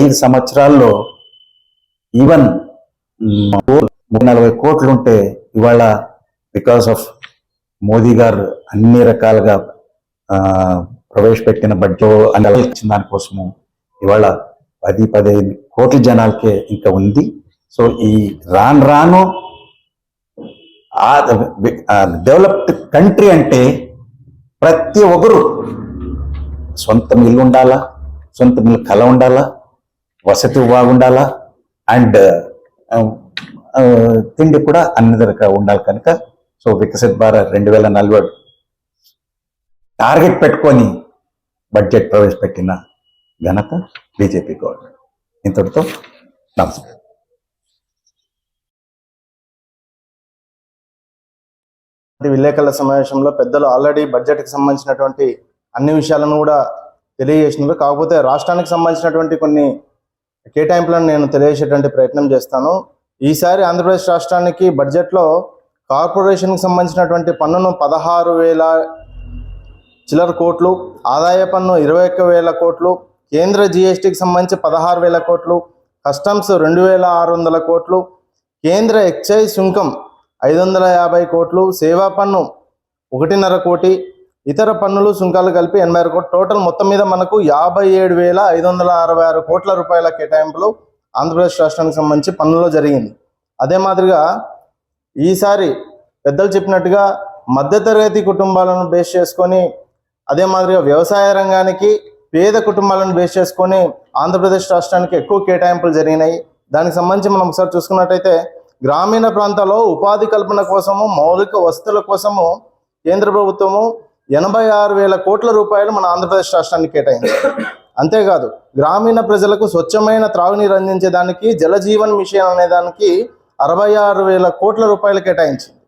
ఐదు సంవత్సరాల్లో ఈవెన్ మూడు నలభై కోట్లు ఉంటే ఇవాళ బికాస్ ఆఫ్ మోదీ గారు అన్ని రకాలుగా ప్రవేశపెట్టిన బడ్జెట్ అని ఇచ్చిన దానికోసము ఇవాళ పది పదిహేను కోట్ల జనాలకే ఇంకా ఉంది. సో ఈ రాను రాను డెవలప్డ్ కంట్రీ అంటే ప్రతి ఒక్కరు సొంత ఇల్లు ఉండాలా? సొంత ఇల్లు కళ ఉండాలా? వసతి బాగుండాలా? అండ్ తిండి కూడా అన్ని రకాల ఉండాలి కనుక. సో వికసిత్ భారత్ రెండు వేల నలభై టార్గెట్ పెట్టుకొని బడ్జెట్ ప్రవేశపెట్టిన ఘనత బీజేపీ గవర్నమెంట్. ఇంతటితో నమస్కారం. విలేకరుల సమావేశంలో పెద్దలు ఆల్రెడీ బడ్జెట్కి సంబంధించినటువంటి అన్ని విషయాలను కూడా తెలియజేసినారు కాకపోతే రాష్ట్రానికి సంబంధించినటువంటి కొన్ని కేటాయింపులను నేను తెలియజేసేటువంటి ప్రయత్నం చేస్తాను. ఈసారి ఆంధ్రప్రదేశ్ రాష్ట్రానికి బడ్జెట్లో కార్పొరేషన్కి సంబంధించినటువంటి పన్నును పదహారు వేల చిల్లర కోట్లు ఆదాయ పన్ను ఇరవై ఒక్క వేల కోట్లు కేంద్ర జిఎస్టికి సంబంధించి పదహారు వేల కోట్లు కస్టమ్స్ రెండు వేల ఆరు వందల కోట్లు కేంద్ర ఎక్సైజ్ సుంకం ఐదు వందల యాభై కోట్లు సేవా పన్ను ఒకటిన్నర కోటి ఇతర పన్నులు సుంకాలు కలిపి ఎనభై ఆరు కోట్లు టోటల్ మొత్తం మీద మనకు యాభై ఏడు వేల ఐదు వందల అరవై ఆరు కోట్ల రూపాయల కేటాయింపులు ఆంధ్రప్రదేశ్ రాష్ట్రానికి సంబంధించి పన్నులో జరిగింది. అదే మాదిరిగా ఈసారి పెద్దలు చెప్పినట్టుగా మధ్యతరగతి కుటుంబాలను బేస్ చేసుకొని అదే మాదిరిగా వ్యవసాయ రంగానికి పేద కుటుంబాలను బేస్ చేసుకొని ఆంధ్రప్రదేశ్ రాష్ట్రానికి ఎక్కువ కేటాయింపులు జరిగినాయి. దానికి సంబంధించి మనం ఒకసారి చూసుకున్నట్టయితే గ్రామీణ ప్రాంతాల్లో ఉపాధి కల్పన కోసము మౌలిక వసతుల కోసము కేంద్ర ప్రభుత్వము ఎనభై ఆరు వేల కోట్ల రూపాయలు మన ఆంధ్రప్రదేశ్ రాష్ట్రానికి కేటాయించారు అంతేకాదు గ్రామీణ ప్రజలకు స్వచ్ఛమైన త్రాగునీరు అందించేదానికి జలజీవన్ మిషన్ అనే దానికి అరవై ఆరు వేల కోట్ల రూపాయలు కేటాయించింది.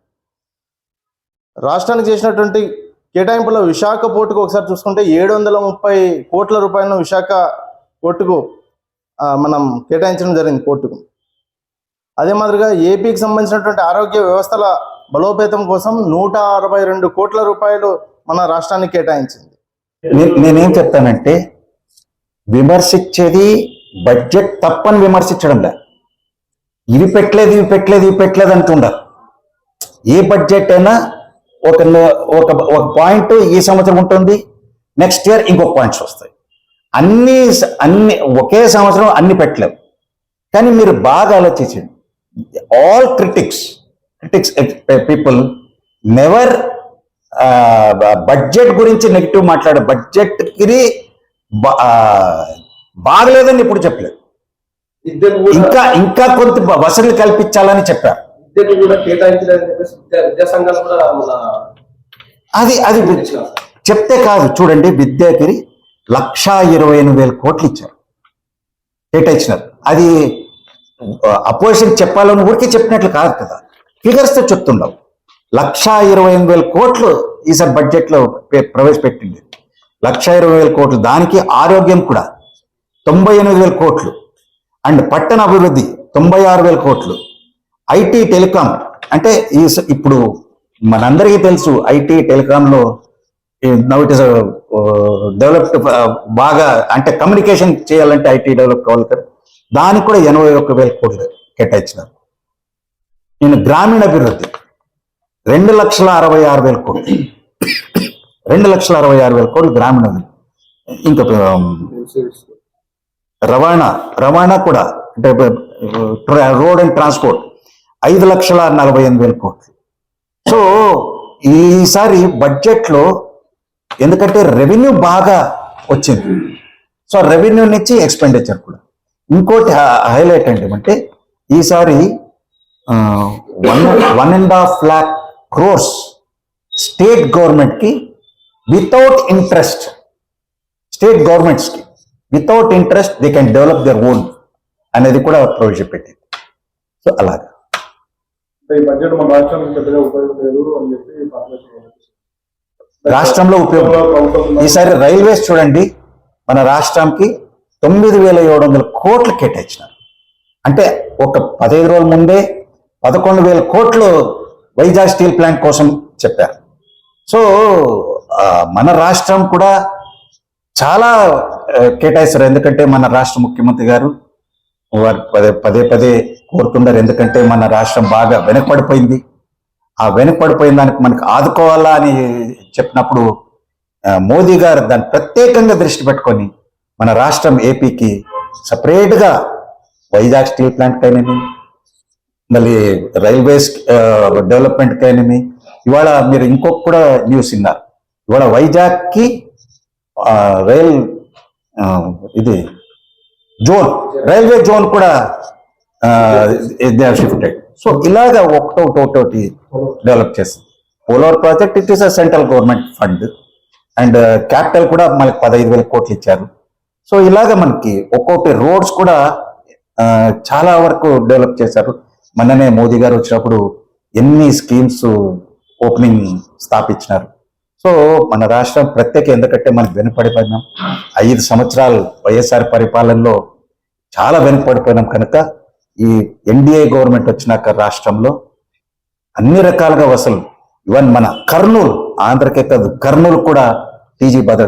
రాష్ట్రానికి చేసినటువంటి కేటాయింపులో విశాఖ పోర్టుకు ఒకసారి చూసుకుంటే ఏడు వందల ముప్పై కోట్ల రూపాయలను విశాఖ పోర్టుకు మనం కేటాయించడం జరిగింది పోర్టుకు. అదే మాదిరిగా ఏపీకి సంబంధించినటువంటి ఆరోగ్య వ్యవస్థల బలోపేతం కోసం నూట అరవై రెండు కోట్ల రూపాయలు మన రాష్ట్రానికి కేటాయించింది. నేనేం చెప్తానంటే విమర్శించేది బడ్జెట్ తప్పని విమర్శించడం లే. ఇవి పెట్టలేదు ఇవి పెట్టలేదు ఇవి పెట్టలేదు అంటుండరు ఏ బడ్జెట్ అయినా ఒక ఒక ఒక పాయింట్ ఈ సంవత్సరం ఉంటుంది నెక్స్ట్ ఇయర్ ఇంకొక పాయింట్స్ వస్తాయి. అన్ని అన్ని ఒకే సంవత్సరం అన్ని పెట్టలేవు. కానీ మీరు బాగా ఆలోచించండి. All critics critics people never budget గురించి నెగిటివ్ మాట్లాడే బడ్జెట్కి బా- ఆ, బాగలేదని ఇప్పుడు చెప్పలేదు. ఇంకా ఇంకా కొంత వసతులు కల్పించాలని చెప్పారు. అది అది చెప్తే కాదు చూడండి విద్యాగిరి లక్షా ఇరవై ఎనిమిది వేల కోట్లు ఇచ్చారు. కేటాయించినారు. అది అపోజిషన్ చెప్పాలని ఊరికే చెప్పినట్లు కాదు కదా. ఫిగర్స్తో చెప్తుండవు. లక్షా ఇరవై ఎనిమిది వేల కోట్లు ఈసారి బడ్జెట్లో ప్రవేశపెట్టింది. లక్ష ఇరవై వేల కోట్లు దానికి ఆరోగ్యం కూడా. తొంభై ఎనిమిది వేల కోట్లు. అండ్ పట్టణ అభివృద్ధి తొంభై ఆరు వేల కోట్లు. ఐటీ టెలికాం అంటే ఈ స- ఇప్పుడు మనందరికీ తెలుసు ఐటీ టెలికాంలో నవ్ ఇట్ ఇస్ డెవలప్డ్ బాగా అంటే కమ్యూనికేషన్ చేయాలంటే ఐటీ డెవలప్ కావాలి కదా. దానికి కూడా ఎనభై ఒక్క వేల కోట్లు కేటాయించినారు. నేను గ్రామీణ అభివృద్ధి రెండు లక్షల అరవై ఆరు వేల కోట్లు. రెండు లక్షల అరవై ఆరు వేల కోట్లు గ్రామీణ ఇంకా రవాణా రవాణా కూడా అంటే రోడ్ అండ్ ట్రాన్స్పోర్ట్. ఐదు లక్షల నలభై ఎనిమిది వేల కోట్లు. సో ఈసారి బడ్జెట్లో ఎందుకంటే రెవెన్యూ బాగా వచ్చింది. సో రెవెన్యూ నుంచి ఎక్స్పెండిచర్ కూడా. ఇంకోటి హైలైట్ అంటే అంటే ఈసారి one one and half lakh crores state గవర్నమెంట్కి without interest state గవర్నమెంట్స్కి without interest they can develop their own అనేది కూడా ప్రవేశపెట్టింది సో అలాగా. రాష్ట్రంలో ఉపయోగం. ఈసారి రైల్వేస్ చూడండి మన రాష్ట్రానికి తొమ్మిది వేల ఏడు వందల కోట్లు కేటాయించినారు. అంటే ఒక పదహైదు రోజుల ముందే పదకొండు వేల కోట్లు వైజాగ్ స్టీల్ ప్లాంట్ కోసం చెప్పారు సో మన రాష్ట్రం కూడా చాలా కేటాయిస్తారు. ఎందుకంటే మన రాష్ట్ర ముఖ్యమంత్రి గారు వారు పదే పదే పదే కోరుతున్నారు ఎందుకంటే మన రాష్ట్రం బాగా వెనకబడిపోయింది. ఆ వెనకబడిపోయిన దానికి మనకు ఆదుకోవాలా అని చెప్పినప్పుడు మోదీ గారు దాన్ని ప్రత్యేకంగా దృష్టి పెట్టుకొని మన రాష్ట్రం ఏపీకి సపరేట్గా వైజాగ్ స్టీల్ ప్లాంట్ కైనని మళ్ళీ రైల్వేస్ డెవలప్మెంట్ కైనమి ఇవాళ మీరు ఇంకొక కూడా న్యూస్ విన్నారు. ఇవాళ వైజాగ్కి రైల్ ఇది జోన్ రైల్వే జోన్ కూడా షిఫ్టెడ్ సో ఇలాగ ఒకటొకటి ఒకటొకటి డెవలప్ చేస్తుంది Polavaram project it is a central government fund. And capital కూడా మనకి పదహైదు వేల కోట్లు ఇచ్చారు. సో ఇలాగ మనకి ఒక్కొక్కటి రోడ్స్ కూడా చాలా వరకు డెవలప్ చేశారు. మొన్ననే మోదీ గారు వచ్చినప్పుడు ఎన్ని స్కీమ్స్ ఓపెనింగ్ స్థాపించినారు. సో మన రాష్ట్రం ప్రత్యేక ఎందుకంటే మనకి వెనుపడిపోయినాం ఐదు సంవత్సరాలు వైఎస్ఆర్ పరిపాలనలో చాలా వెనుకబడిపోయినాం కనుక ఈ ఎన్డీఏ గవర్నమెంట్ వచ్చినాక రాష్ట్రంలో అన్ని రకాలుగా వసలు ఈవెన్ మన కర్నూలు ఆంధ్రకే కాదు కర్నూలు కూడా టీజీ భద్రత